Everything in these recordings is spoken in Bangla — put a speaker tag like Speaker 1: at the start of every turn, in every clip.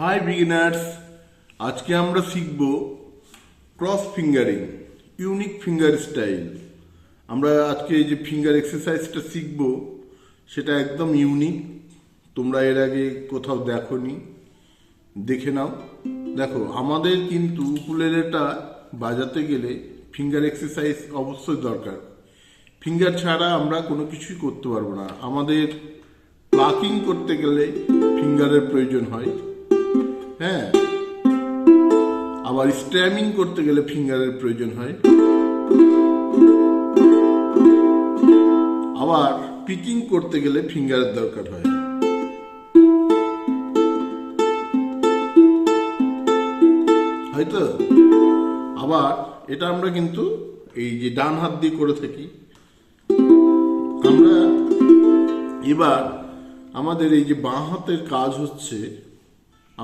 Speaker 1: হাই বিগিনার্স আজকে আমরা শিখব cross fingering unique finger style আমরা আজকে যে ফিঙ্গার এক্সারসাইজটা শিখব, সেটা একদম ইউনিক তোমরা এর আগে কোথাও দেখোনি। দেখে নাও। দেখো, আমাদের কিন্তু উকুলেলেটা বাজাতে গেলে ফিঙ্গার এক্সারসাইজ অবশ্যই দরকার। ফিঙ্গার ছাড়া আমরা কোনো কিছুই করতে পারব না। আমাদের প্লাকিং করতে গেলে ফিঙ্গারের প্রয়োজন হয়। হ্যাঁ। আবার স্ট্যামিং করতে গেলে ফিঙ্গারের প্রয়োজন হয়। আবার পিকিং করতে গেলে ফিঙ্গারের দরকার হয়। হয়তো? আবার এটা আমরা কিন্তু এই যে ডান হাত দিয়ে করে থাকি। আমরা এবার আমাদের এই যে বাঁ হাতের কাজ হচ্ছে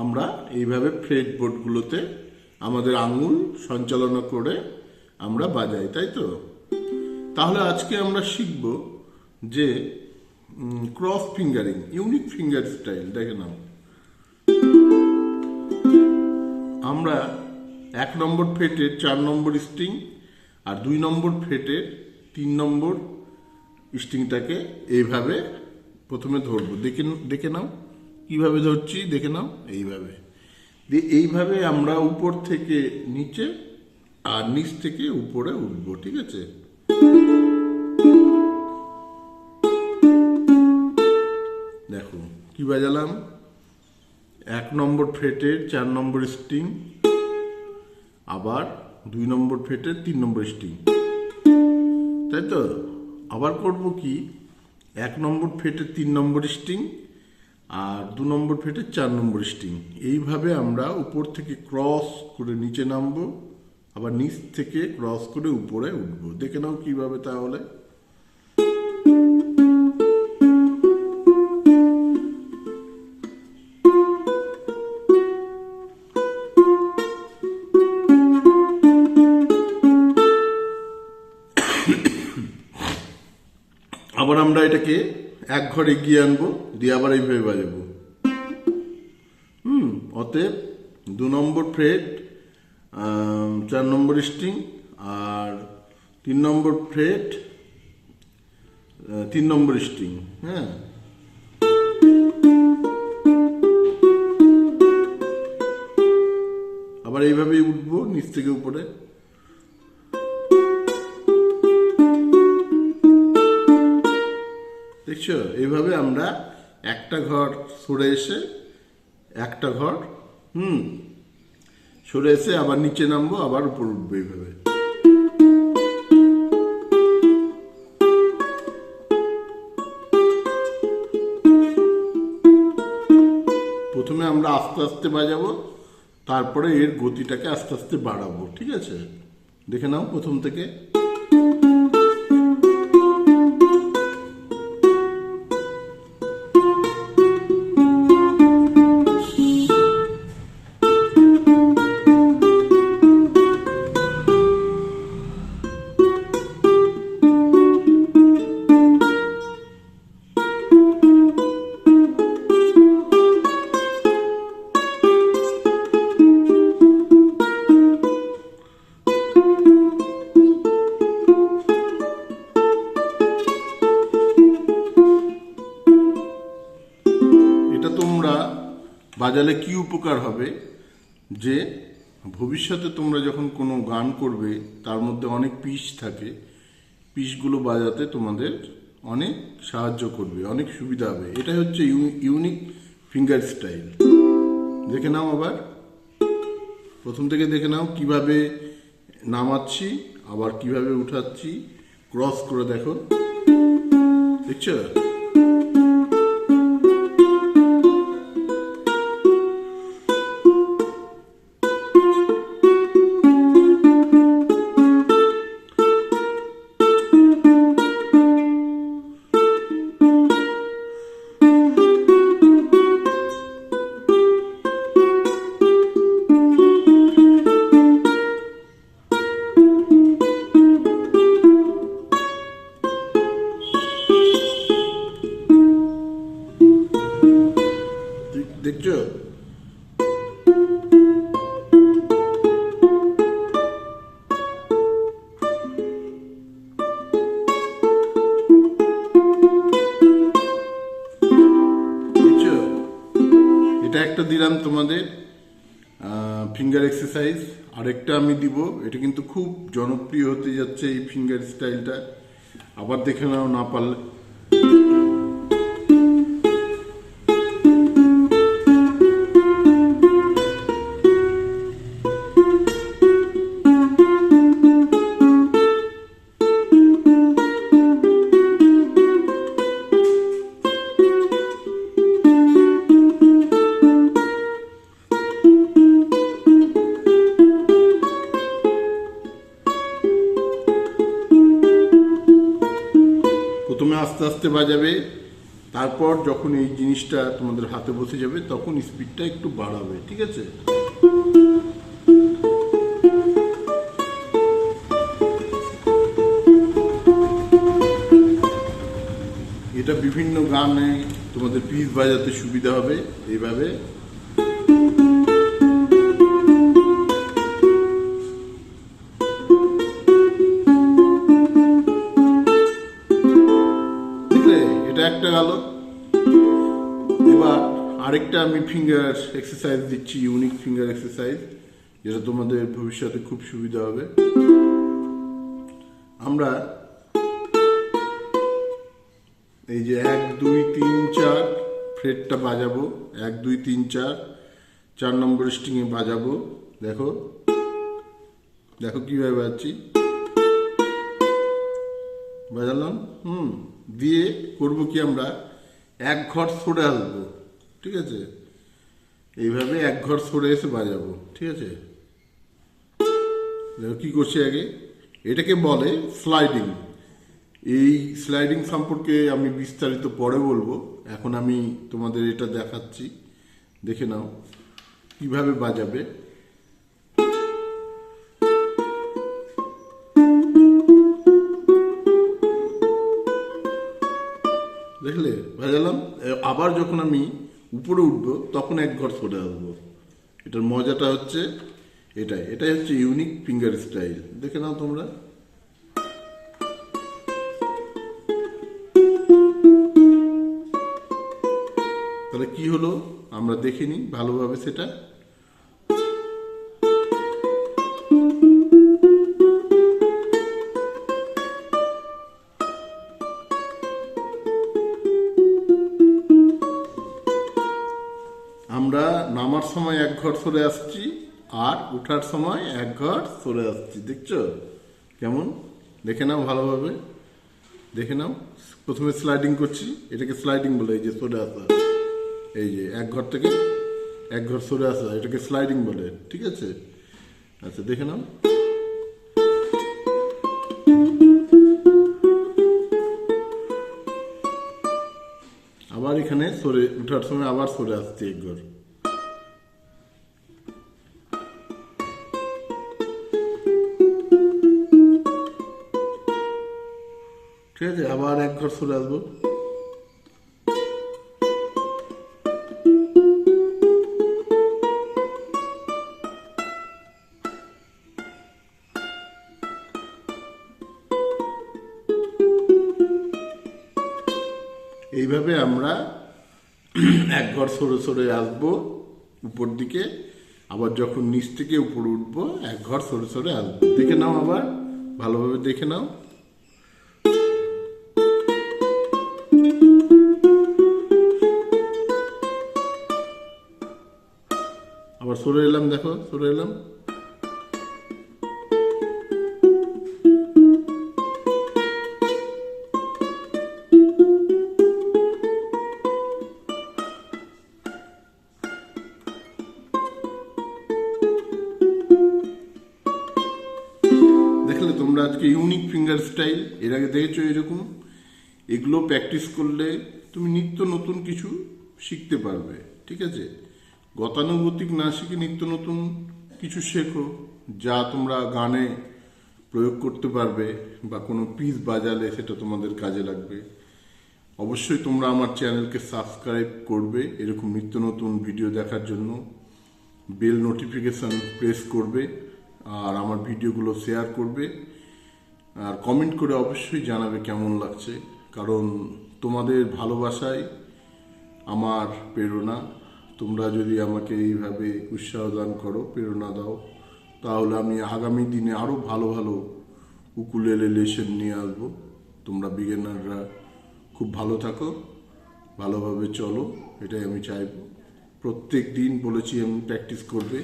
Speaker 1: আমরা এইভাবে ফ্রেড বোর্ডগুলোতে আমাদের আঙুল সঞ্চালনা করে আমরা বাজাই, তাই তো? তাহলে আজকে আমরা শিখব যে cross fingering unique finger style দেখে নাও। আমরা এক নম্বর ফেটের চার নম্বর স্ট্রিং আর দুই নম্বর ফেটের তিন নম্বর স্ট্রিংটাকে এইভাবে প্রথমে ধরবো। দেখে দেখে নাও। কীভাবে ধরছি, দেখে নাও, এইভাবে। দিয়ে এইভাবে আমরা উপর থেকে নিচে আর নিচ থেকে উপরে উঠবো, ঠিক আছে? দেখো, কি বাজালাম? এক নম্বর ফ্রেটের চার নম্বর স্ট্রিং আবার দুই নম্বর ফ্রেটের তিন নম্বর স্ট্রিং তাই তো? আবার করব কি? এক নম্বর ফেটের তিন নম্বর স্ট্রিং আর দু নম্বর ফেটের চার নম্বর স্টিং। এইভাবে আমরা উপর থেকে ক্রস করে নিচে নামবো, আবার নিচ থেকে ক্রস করে উপরে উঠবো। দেখে নাও কীভাবে তাহলে। আবার আমরা এটাকে এক ঘর এগিয়ে আনব, দিয়ে আবার এইভাবে বাজাবো। হুম, অতএব দু নম্বর ফ্রেড চার নম্বর স্ট্রিং, আর তিন নম্বর ফ্রেড তিন নম্বর স্ট্রিং হ্যাঁ। আবার এইভাবেই উঠবো নিচ থেকে উপরে। দেখছ এইভাবে আমরা একটা ঘর সরে এসে, একটা ঘর, হুম, সরে এসে আবার নিচে নামবো, আবার উপর উঠবো এইভাবে। প্রথমে আমরা আস্তে আস্তে বাজাবো, তারপরে এর গতিটাকে আস্তে আস্তে বাড়াবো, ঠিক আছে? দেখে নাও প্রথম থেকে। বাজালে কি উপকার হবে? যে ভবিষ্যতে তোমরা যখন কোনো গান করবে, তার মধ্যে অনেক পিস থাকে। পিসগুলো বাজাতে তোমাদের অনেক সাহায্য করবে, অনেক সুবিধা হবে। এটাই হচ্ছে ইউ- ইউনিক ফিঙ্গার স্টাইল। দেখে নাও আবার। প্রথম থেকে দেখে নাও কীভাবে নামাচ্ছি, আবার কীভাবে উঠাচ্ছি। ক্রস করে দেখো। দেখছ? দিলাম তোমাদের ফিঙ্গার এক্সারসাইজ আরেকটা আমি দিব, এটা কিন্তু খুব জনপ্রিয় হতে যাচ্ছে এই ফিঙ্গার স্টাইলটা আবার দেখে নাও, না পারলে। আস্তে বাজাবে। তারপর যখন এই জিনিসটা তোমাদের হাতে বসে যাবে, তখন স্পিডটা একটু বাড়াবে, ঠিক আছে? এটা বিভিন্ন গানে তোমাদের পিস বাজাতে সুবিধা হবে, এইভাবে। এটা একটা গেল। এবার আরেকটা আমি ফিঙ্গার এক্সারসাইজ দিচ্ছি ইউনিক ফিঙ্গার এক্সারসাইজ যেটা তোমাদের ভবিষ্যতে খুব সুবিধা হবে। আমরা এই যে এক, দুই, তিন, চার ফ্রেডটা বাজাবো। এক, দুই, তিন, চার চার নম্বর স্ট্রিংয়ে বাজাবো। দেখো। দেখো কীভাবে বাজাচ্ছি বাজালাম হুম, দিয়ে করব কি আমরা? এক ঘর সরে আসব, ঠিক আছে? এইভাবে এক ঘর সরে এসে বাজাবো, ঠিক আছে? কি করছি আগে? এটাকে বলে স্লাইডিং এই স্লাইডিং সম্পর্কে আমি বিস্তারিত পরে বলব। এখন আমি তোমাদের এটা দেখাচ্ছি। দেখে নাও, কীভাবে বাজাবে? দেখলে বাজালাম এ, আবার যখন আমি উপরে উঠবো তখন এক ঘর সরে আসব এটার মজাটা হচ্ছে এটাই। এটাই হচ্ছে ইউনিক ফিঙ্গার স্টাইল দেখে নাও তোমরা। তাহলে কি হলো? আমরা দেখিনি ভালোভাবে সেটা। সময় এক ঘর সরে আসছি, আর ওঠার সময় এক ঘর সরে আসছি। দেখছ? কেমন? দেখে নাও ভালোভাবে। দেখে নাও। প্রথমে স্লাইডিং করছি। এটাকে স্লাইডিং বলে, এই যে সরে আসা। এই যে এক ঘর থেকে এক ঘর সরে আসা, এটাকে স্লাইডিং বলে, ঠিক আছে? আচ্ছা দেখে নাও। আবার এখানে সরে, উঠার সময় আবার সরে আসছে এক ঘর। ঠিক আছে, আবার এক ঘর সরে আসব। এইভাবে আমরা এক ঘর সরে সরে আসব উপর দিকে, আবার যখন নিচ থেকে উপরে উঠবো এক ঘর সরে সরে আসব। দেখে নাও আবার, ভালোভাবে দেখে নাও। সরে এলাম, দেখো, সরে এলাম। দেখলে তোমরা আজকে ইউনিক ফিঙ্গার স্টাইল এর আগে দেখেছ এরকম? এগুলো প্র্যাকটিস করলে তুমি নিত্য নতুন কিছু শিখতে পারবে, ঠিক আছে? গতানুগতিক না শিখে নিত্য নতুন কিছু শেখো, যা তোমরা গানে প্রয়োগ করতে পারবে বা কোনো পিস বাজালে সেটা তোমাদের কাজে লাগবে। অবশ্যই তোমরা আমার চ্যানেলকে সাবস্ক্রাইব করবে, এরকম নিত্য নতুন ভিডিও দেখার জন্য। বেল নোটিফিকেশন প্রেস করবে, আর আমার ভিডিওগুলো শেয়ার করবে। আর কমেন্ট করে অবশ্যই জানাবে কেমন লাগছে, কারণ তোমাদের ভালোবাসাই আমার প্রেরণা। তোমরা যদি আমাকে এইভাবে উৎসাহ দান করো, প্রেরণা দাও, তাহলে আমি আগামী দিনে আরও ভালো ভালো উকুলেলে লেসন নিয়ে আসব। তোমরা বিগিনাররা খুব ভালো থাকো, ভালোভাবে চলো, এটাই আমি চাইব। প্রত্যেক দিন বলেছি আমি প্র্যাকটিস করবে।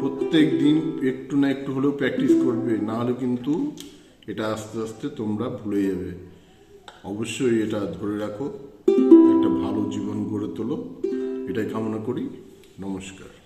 Speaker 1: প্রত্যেক দিন একটু না একটু হলেও প্র্যাকটিস করবে, না হলে কিন্তু এটা আস্তে আস্তে তোমরা ভুলে যাবে। অবশ্যই এটা ধরে রাখো, একটা ভালো জীবন তোলো এটাই কামনা করি। নমস্কার।